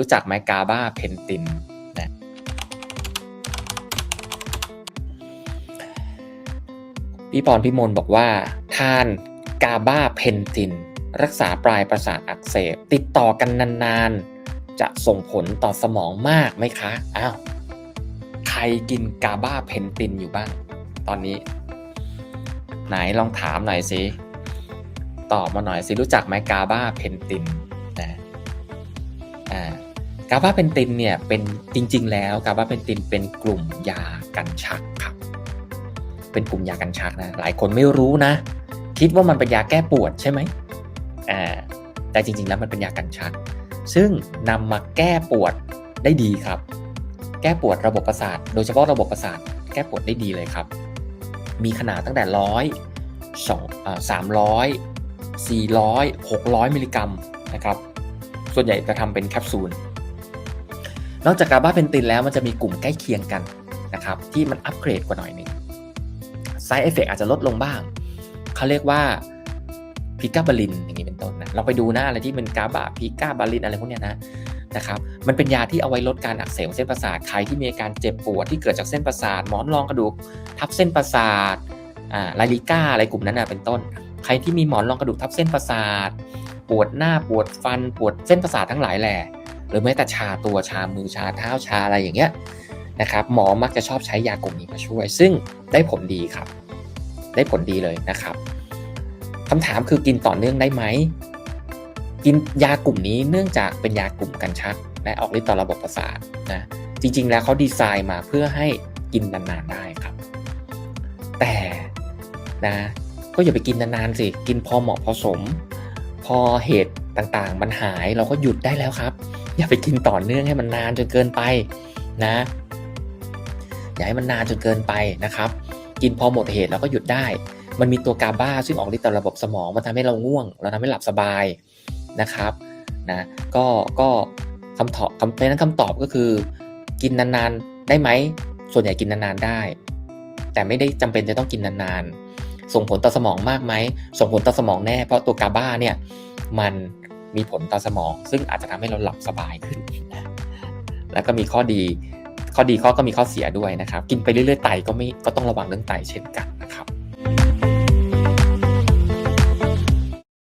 รู้จักไหมกาบาเพนตินนะพี่ปอนพี่มนบอกว่า ทานกาบาเพนติน รักษาปลายประสาทอักเสบ ติดต่อกันนานๆ จะส่งผลต่อสมองมากไหมคะ อ้าว ใครกินกาบาเพนตินอยู่บ้าง ตอนนี้ ไหนลองถามหน่อยสิ ตอบมาหน่อยสิ รู้จักไหมกาบาเพนตินนะอ่า กาบาเพนตินเนี่ยเป็นจริง ๆ แล้วกาบาเพนตินเป็นกลุ่มยากันชักครับ เป็นกลุ่มยากันชักนะหลายคนไม่รู้นะ คิดว่ามันเป็นยาแก้ปวดใช่ไหมอ่าแต่จริง ๆ แล้วมันเป็นยากันชัก ซึ่งนำมาแก้ปวดได้ดีครับ แก้ปวดระบบประสาท โดยเฉพาะระบบประสาท แก้ปวดได้ดีเลยครับ มีขนาดตั้งแต่ร้อยสองสามร้อยสี่ร้อยหกร้อยมิลลิกรัมนะครับ ส่วนใหญ่จะทำเป็นแคปซูล นอกจากกาบาเพนตินแล้วมันจะมีกลุ่มใกล้เคียงกันนะครับที่มันอัปเกรดกว่าหน่อยนึงไซเอฟเฟกอาจจะลดลงบ้าง เขาเรียกว่าพิกาบาลินอย่างนี้เป็นต้นนะเราไปดูหน้าอะไรที่เป็นกาบาพิกาบาลินอะไรพวกเนี้ยนะนะครับมันเป็นยาที่เอาไว้ลดการอักเสบของเส้นประสาทใครที่มีอาการเจ็บปวดที่เกิดจากเส้นประสาทหมอนรองกระดูกทับเส้นประสาทอ่าลลิก้าอะไรกลุ่มนั้นนะเป็นต้น ใครที่มีหมอนรองกระดูกทับเส้นประสาท ปวดหน้าปวดฟันปวดเส้นประสาททั้งหลายแหละ รือแม้แต่ชาตัวชามือชาเท้าชาอะไรอย่างเงี้ยนะครับหมอมักจะชอบใช้ยากลุ่มนี้มาช่วย ซึ่งได้ผลดีครับ ได้ผลดีเลยนะครับคำถามคือกินต่อเนื่องได้ไหมกินยากลุ่มนี้เนื่องจากเป็นยากลุ่มกันชัก และออกฤทธิ์ต่อระบบประสาทนะจริง ๆ แล้วเขาดีไซน์มาเพื่อให้กินนานๆได้ครับ แต่นะก็อย่าไปกินนานๆสิ กินพอเหมาะพอสม พอเหตุ ต่างๆ มันหายเราก็หยุดได้แล้วครับ อย่าไปกินต่อเนื่องให้มันนานจนเกินไปนะ อย่าให้มันนานจนเกินไปนะครับ กินพอหมดเหตุเราก็หยุดได้ มันมีตัวกาบาซึ่งออกฤทธิ์ต่อระบบสมองมันทำให้เราง่วง เราทำให้หลับสบายนะครับนะก็ก็คำตอบคำเพราะนั้นคำตอบก็คือ กินนานๆได้ไหมส่วนใหญ่กินนานๆได้ แต่ไม่ได้จำเป็นจะต้องกินนานๆส่งผลต่อสมองมากไหมส่งผลต่อสมองแน่เพราะตัวกาบาเนี่ยมัน มีผลต่อสมอง ซึ่งอาจจะทำให้เราหลับสบายขึ้นนะแล้วก็มีข้อดีข้อดีข้อก็มีข้อเสียด้วยนะครับ กินไปเรื่อยๆไตก็ไม่ก็ต้องระวังเรื่องไตเช่นกันนะครับ